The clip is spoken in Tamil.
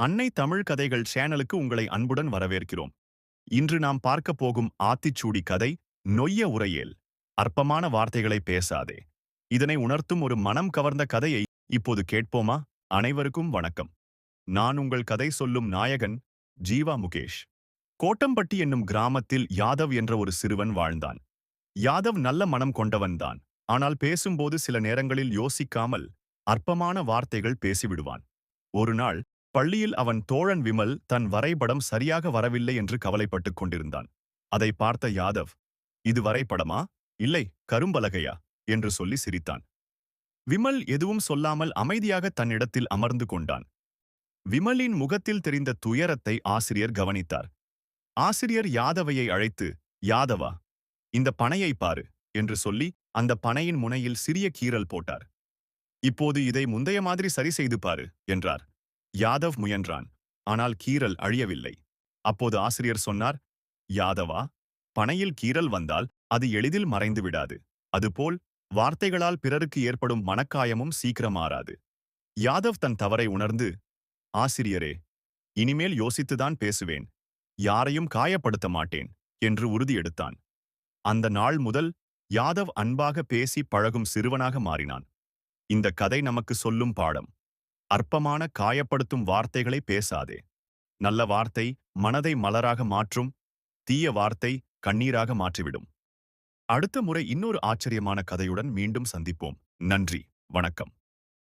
அன்னை தமிழ் கதைகள் சேனலுக்கு உங்களை அன்புடன் வரவேற்கிறோம். இன்று நாம் பார்க்கப் போகும் ஆத்திச்சூடி கதை நொய்ய உரையேல் அற்பமான வார்த்தைகளை பேசாதே. இதனை உணர்த்தும் ஒரு மனம் கவர்ந்த கதையை இப்போது கேட்போமா? அனைவருக்கும் வணக்கம். நான் உங்கள் கதை சொல்லும் நாயகன் ஜீவா முகேஷ். கோட்டம்பட்டி என்னும் கிராமத்தில் யாதவ் என்ற ஒரு சிறுவன் வாழ்ந்தான். யாதவ் நல்ல மனம் கொண்டவன்தான் ஆனால் பேசும்போது சில நேரங்களில் யோசிக்காமல் அற்பமான வார்த்தைகள் பேசிவிடுவான். ஒரு நாள் பள்ளியில் அவன் தோழன் விமல் தன் வரைபடம் சரியாக வரவில்லை என்று கவலைப்பட்டுக் கொண்டிருந்தான். அதை பார்த்த யாதவ் இது வரைபடமா? இல்லை கரும்பலகையா? என்று சொல்லி சிரித்தான். விமல் எதுவும் சொல்லாமல் அமைதியாக தன்னிடத்தில் அமர்ந்து கொண்டான். விமலின் முகத்தில் தெரிந்த துயரத்தை ஆசிரியர் கவனித்தார். ஆசிரியர் யாதவையை அழைத்து யாதவா இந்த பனையை பாரு என்று சொல்லி அந்த பனையின் முனையில் சிறிய கீறல் போட்டார். இப்போது இதை முந்தைய மாதிரி சரி செய்து பாரு என்றார். யாதவ் முயன்றான் ஆனால் கீரல் அழியவில்லை. அப்போது ஆசிரியர் சொன்னார் யாதவா பனையில் கீரல் வந்தால் அது எளிதில் மறைந்து விடாது. அதுபோல் வார்த்தைகளால் பிறருக்கு ஏற்படும் மனக்காயமும் சீக்கிரம் ஆறாது. யாதவ் தன் தவறை உணர்ந்து ஆசிரியரே இனிமேல் யோசித்துதான் பேசுவேன். யாரையும் காயப்படுத்த மாட்டேன் என்று உறுதியெடுத்தான் அந்த நாள் முதல் யாதவ் அன்பாக பேசி பழகும் சிறுவனாக மாறினான். இந்த கதை நமக்கு சொல்லும் பாடம். அற்பமான காயப்படுத்தும் வார்த்தைகளை பேசாதே. நல்ல வார்த்தை மனதை மலராக மாற்றும் தீய வார்த்தை கண்ணீராக மாற்றிவிடும். அடுத்த முறை இன்னொரு ஆச்சரியமான கதையுடன் மீண்டும் சந்திப்போம். நன்றி. வணக்கம்.